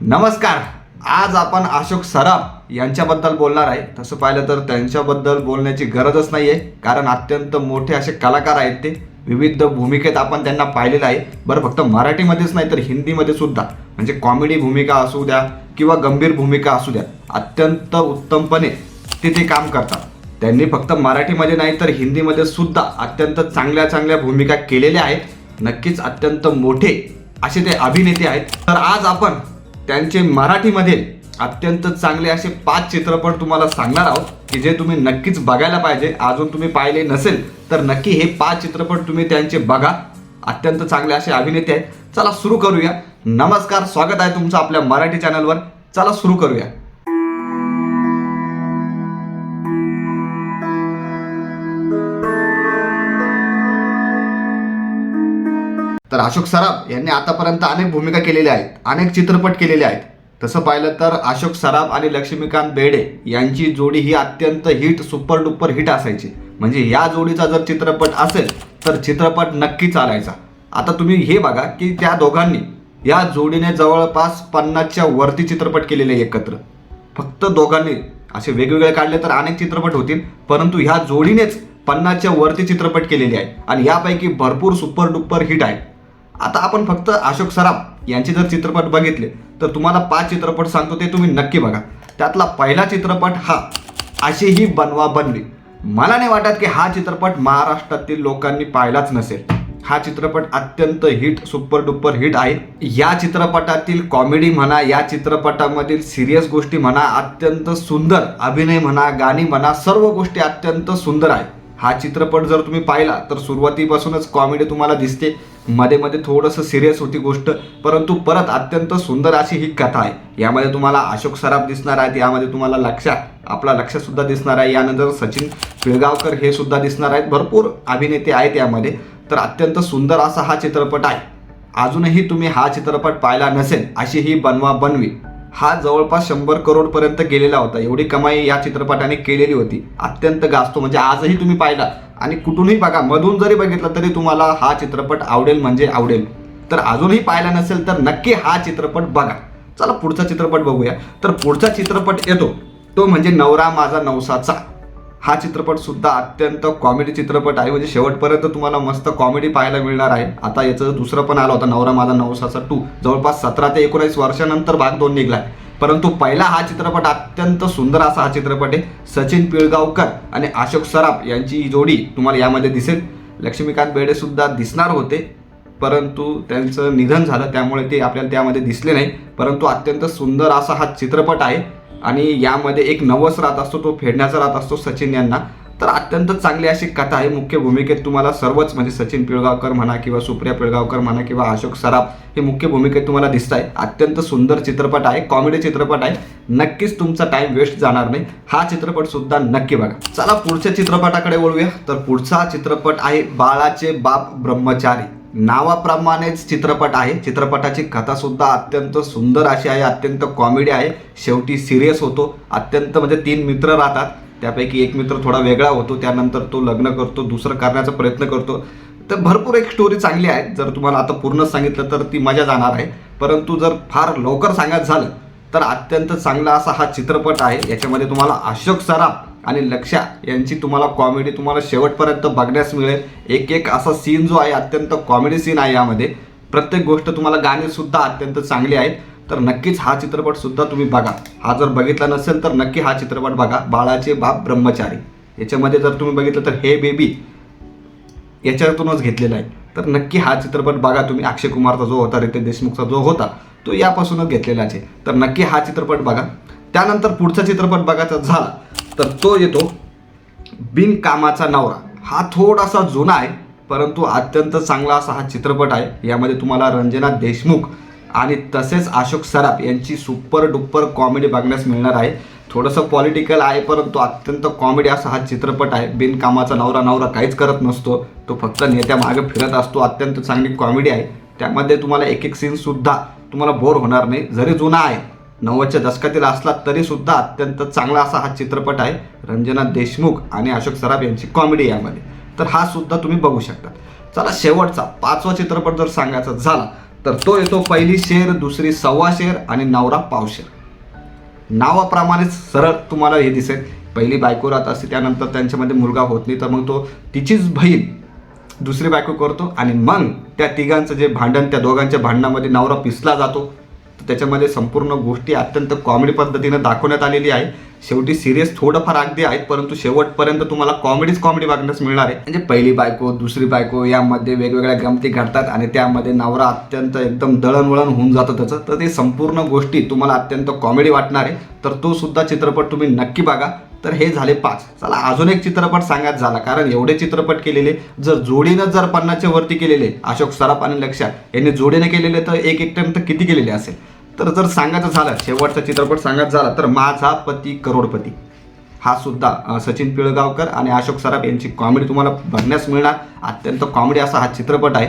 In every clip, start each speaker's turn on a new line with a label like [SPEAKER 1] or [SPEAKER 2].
[SPEAKER 1] नमस्कार. आज आपण अशोक सराफ यांच्याबद्दल बोलणार आहे. तसं पाहिलं तर त्यांच्याबद्दल बोलण्याची गरजच नाही आहे कारण अत्यंत मोठे असे कलाकार आहेत ते. विविध भूमिकेत आपण त्यांना पाहिलेलं आहे. बरं फक्त मराठीमध्येच नाही तर हिंदीमध्ये सुद्धा. म्हणजे कॉमेडी भूमिका असू द्या किंवा गंभीर भूमिका असू द्या अत्यंत उत्तमपणे ते ते काम करतात. त्यांनी फक्त मराठीमध्ये नाही तर हिंदीमध्ये सुद्धा अत्यंत चांगल्या चांगल्या भूमिका केलेल्या आहेत. नक्कीच अत्यंत मोठे असे ते अभिनेते आहेत. तर आज आपण त्यांचे मराठीमध्ये अत्यंत चांगले असे पाच चित्रपट तुम्हाला सांगणार आहोत की जे तुम्ही नक्कीच बघायला पाहिजे. अजून तुम्ही पाहिले नसेल तर नक्की हे पाच चित्रपट तुम्ही त्यांचे बघा. अत्यंत चांगले असे अभिनेते आहेत. चला सुरू करूया. नमस्कार स्वागत आहे तुमचं आपल्या मराठी चॅनलवर. चला सुरू करूया. तर अशोक सराफ यांनी आतापर्यंत अनेक भूमिका केलेल्या आहेत अनेक चित्रपट केलेले आहेत. तसं पाहिलं तर अशोक सराफ आणि लक्ष्मीकांत बेडे यांची जोडी ही अत्यंत हिट सुपर डुपर हिट असायची. म्हणजे या जोडीचा जर चित्रपट असेल तर चित्रपट नक्की चालायचा. आता तुम्ही हे बघा की त्या दोघांनी या जोडीने जवळपास पन्नासच्या वरती चित्रपट केलेले एकत्र. फक्त दोघांनी असे वेगवेगळे काढले तर अनेक चित्रपट होतील परंतु ह्या जोडीनेच पन्नासच्या वरती चित्रपट केलेले आहेत. आणि यापैकी भरपूर सुपर डुपर हिट आहेत. आता आपण फक्त अशोक सराफ यांचे जर चित्रपट बघितले तर तुम्हाला पाच चित्रपट सांगतो ते तुम्ही नक्की बघा. त्यातला पहिला चित्रपट हा अशीही बनवा बनवी. मला नाही वाटत की हा चित्रपट महाराष्ट्रातील लोकांनी पाहिलाच नसेल. हा चित्रपट अत्यंत हिट सुपर डुपर हिट आहे. या चित्रपटातील कॉमेडी म्हणा या चित्रपटामधील सिरियस गोष्टी म्हणा अत्यंत सुंदर अभिनय म्हणा गाणी म्हणा सर्व गोष्टी अत्यंत सुंदर आहे. हा चित्रपट जर तुम्ही पाहिला तर सुरुवातीपासूनच कॉमेडी तुम्हाला दिसते. मध्ये मध्ये थोडंसं सिरियस होती गोष्ट परंतु परत अत्यंत सुंदर अशी ही कथा आहे. यामध्ये तुम्हाला अशोक सराफ दिसणार आहेत यामध्ये तुम्हाला लक्ष आपला लक्ष सुद्धा दिसणार आहे. यानंतर सचिन पिळगावकर हे सुद्धा दिसणार आहेत. भरपूर अभिनेते आहेत यामध्ये. तर अत्यंत सुंदर असा हा चित्रपट आहे. अजूनही तुम्ही हा चित्रपट पाहिला नसेल अशी ही बनवा बनवी. हा जवळपास शंभर करोडपर्यंत गेलेला होता. एवढी कमाई या चित्रपटाने केलेली होती. अत्यंत गाजतो. म्हणजे आजही तुम्ही पाहिला. आणि कुठूनही बघा मधून जरी बघितलं तरी तुम्हाला हा चित्रपट आवडेल म्हणजे आवडेल. तर अजूनही पाहिला नसेल तर नक्की हा चित्रपट बघा. चला पुढचा चित्रपट बघूया. तर पुढचा चित्रपट येतो. तो म्हणजे नवरा माझा नवसाचा. हा चित्रपट सुद्धा अत्यंत कॉमेडी चित्रपट आहे. म्हणजे शेवटपर्यंत तुम्हाला मस्त कॉमेडी पाहायला मिळणार आहे. आता याचं दुसरं पण आलं होतं नवरा माझा नवसाचा टू जवळपास सतरा ते एकोणीस वर्षानंतर भाग दोन निघला परंतु पहिला हा चित्रपट अत्यंत सुंदर असा हा चित्रपट आहे. सचिन पिळगावकर आणि अशोक सराफ यांची ही जोडी तुम्हाला यामध्ये दिसेल. लक्ष्मीकांत बेडे सुद्धा दिसणार होते परंतु त्यांचं निधन झालं. त्यामुळे ते आपल्याला त्यामध्ये दिसले नाही. परंतु अत्यंत सुंदर असा हा चित्रपट आहे. आणि यामध्ये एक नवस राहत असतो तो फेडण्याचा राहत असतो सचिन यांना. तर अत्यंत चांगली अशी कथा आहे. मुख्य भूमिकेत तुम्हाला सर्वच म्हणजे सचिन पिळगावकर म्हणा किंवा सुप्रिया पिळगावकर म्हणा किंवा अशोक सराफ हे मुख्य भूमिकेत तुम्हाला दिसत आहे अत्यंत सुंदर चित्रपट आहे. कॉमेडी चित्रपट आहे. नक्कीच तुमचा टाइम वेस्ट जाणार नाही. हा चित्रपट सुद्धा नक्की बघा. चला पुढच्या चित्रपटाकडे वळूया. तर पुढचा चित्रपट आहे बाळाचे बाप ब्रह्मचारी. नावाप्रमाणेच चित्रपट आहे. चित्रपटाची कथासुद्धा अत्यंत सुंदर अशी आहे अत्यंत कॉमेडी आहे. शेवटी सिरियस होतो. अत्यंत म्हणजे तीन मित्र राहतात. त्यापैकी एक मित्र थोडा वेगळा होतो. त्यानंतर तो लग्न करतो दुसरं करण्याचा प्रयत्न करतो. तर भरपूर एक स्टोरी चांगली आहे. जर तुम्हाला आता पूर्ण सांगितलं तर ती मजा जाणार आहे. परंतु जर फार लवकर सांगायचं झालं तर अत्यंत चांगला असा हा चित्रपट आहे. याच्यामध्ये तुम्हाला अशोक सराफ आणि लक्षा यांची तुम्हाला कॉमेडी तुम्हाला शेवटपर्यंत बघण्यास मिळेल. एक एक असा सीन जो आहे अत्यंत कॉमेडी सीन आहे यामध्ये. प्रत्येक गोष्ट तुम्हाला गाणेसुद्धा अत्यंत चांगली आहेत. तर नक्कीच हा चित्रपटसुद्धा तुम्ही बघा. हा जर बघितला नसेल तर नक्की हा चित्रपट बघा. बाळाचे बाप ब्रह्मचारी. याच्यामध्ये जर तुम्ही बघितलं तर हे बेबी याच्यातूनच घेतलेला आहे. तर नक्की हा चित्रपट बघा तुम्ही. अक्षय कुमारचा जो होता रितेश देशमुखचा जो होता तो यापासूनच घेतलेलाच आहे. तर नक्की हा चित्रपट बघा. त्यानंतर पुढचा चित्रपट बघायचा झाला तर तो येतो बिनकामाचा नवरा. हा थोडासा जुना आहे परंतु अत्यंत चांगला असा हा चित्रपट आहे. यामध्ये तुम्हाला रंजना देशमुख आणि तसेच अशोक सराफ यांची सुपर डुप्पर कॉमेडी बघण्यास मिळणार आहे. थोडंसं पॉलिटिकल आहे परंतु अत्यंत कॉमेडी असा हा चित्रपट आहे. बिनकामाचा नवरा नवरा काहीच करत नसतो. तो फक्त नेत्या मागे फिरत असतो. अत्यंत चांगली कॉमेडी आहे. त्यामध्ये तुम्हाला एक एक सीनसुद्धा तुम्हाला बोर होणार नाही. जरी जुना आहे नव्वदच्या दशकातील असला तरी सुद्धा अत्यंत चांगला असा हा चित्रपट आहे रंजना देशमुख आणि अशोक सराफ यांची कॉमेडी यामध्ये. तर हा सुद्धा तुम्ही बघू शकता चला शेवटचा पाचवा चित्रपट जर सांगायचा झाला तर तो येतो पहिली शेर दुसरी सव्वा शेर आणि नवरा पावशेर नावाप्रमाणेच सरळ तुम्हाला हे दिसेल. पहिली बायको राहत असते त्यानंतर त्यांच्यामध्ये मुलगा होत नाही तर मग तो तिचीच बहीण दुसरी बायको करतो आणि मग त्या तिघांचं जे भांडण त्या दोघांच्या भांडणामध्ये नवरा पिसला जातो. त्याच्यामध्ये संपूर्ण गोष्टी अत्यंत कॉमेडी पद्धतीनं दाखवण्यात आलेली आहे. शेवटी सिरियस थोडंफार अगदी आहेत परंतु शेवटपर्यंत तुम्हाला कॉमेडीच कॉमेडी बघण्यास मिळणार आहे. म्हणजे पहिली बायको दुसरी बायको यामध्ये वेगवेगळ्या गमती घडतात आणि त्यामध्ये नवरा अत्यंत एकदम दळणवळण होऊन जातं त्याचं. तर ते संपूर्ण गोष्टी तुम्हाला अत्यंत कॉमेडी वाटणार आहे. तर तो सुद्धा चित्रपट तुम्ही नक्की बघा. तर हे झाले पाच. चला अजून एक चित्रपट सांगायचं झाला कारण एवढे चित्रपट केलेले जर जोडीनं जर पन्नासच्या वरती केलेले अशोक सराफ आणि लक्षात यांनी जोडीने केलेले तर एक एकट्यानं तर किती केलेले असेल? तर जर सांगायचं झालं शेवटचा चित्रपट सांगायचा झाला तर माझा पती करोडपती. हा सुद्धा सचिन पिळगावकर आणि अशोक सराफ यांची कॉमेडी तुम्हाला बघण्यास मिळणार. अत्यंत कॉमेडी असा हा चित्रपट आहे.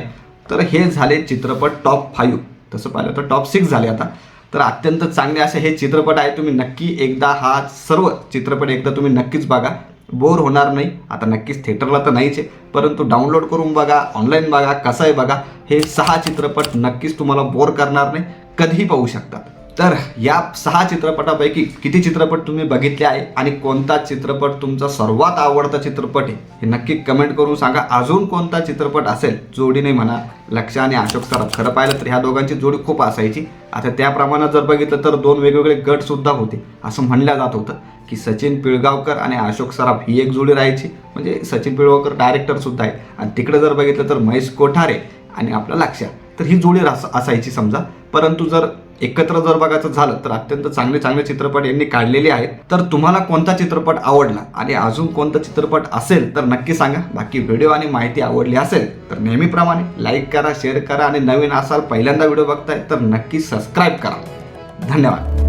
[SPEAKER 1] तर हे झाले चित्रपट टॉप फाईव्ह तसं पाहिलं तर टॉप सिक्स झाले आता. तर अत्यंत चांगले असे हे चित्रपट आहे तुम्ही नक्की एकदा हा सर्व चित्रपट एकदा तुम्ही नक्कीच बघा. बोर होणार नाही. आता नक्कीच थिएटरला तर नाहीच आहे. परंतु डाउनलोड करून बघा ऑनलाईन बघा कसं आहे बघा. हे सहा चित्रपट नक्कीच तुम्हाला बोर करणार नाही. कधीही पाहू शकतात तर या सहा चित्रपटापैकी किती चित्रपट तुम्ही बघितले आहे आणि कोणता चित्रपट तुमचा सर्वात आवडता चित्रपट आहे हे नक्की कमेंट करून सांगा. अजून कोणता चित्रपट असेल जोडीने म्हणा लक्ष आणि अशोक सराफ. खरं पाहिलं तर ह्या दोघांची जोडी खूप असायची. आता त्याप्रमाणे जर बघितलं तर दोन वेगवेगळे गट सुद्धा होते. असं म्हणलं जात होतं की सचिन पिळगावकर आणि अशोक सराफ ही एक जोडी राहायची. म्हणजे सचिन पिळगावकर डायरेक्टर सुद्धा आहे. आणि तिकडे जर बघितलं तर महेश कोठारे आणि आपला लक्ष तर ही जोडी रास- असायची समजा. परंतु जर एकत्र जर बघायचं झालं तर अत्यंत चांगले चांगले चित्रपट यांनी काढलेले आहेत. तर तुम्हाला कोणता चित्रपट आवडला? आणि अजून कोणता चित्रपट असेल तर नक्की सांगा. बाकी व्हिडिओ आणि माहिती आवडली असेल तर नेहमीप्रमाणे लाईक करा शेअर करा आणि नवीन असाल पहिल्यांदा व्हिडिओ बघताय तर नक्की सबस्क्राईब करा. धन्यवाद.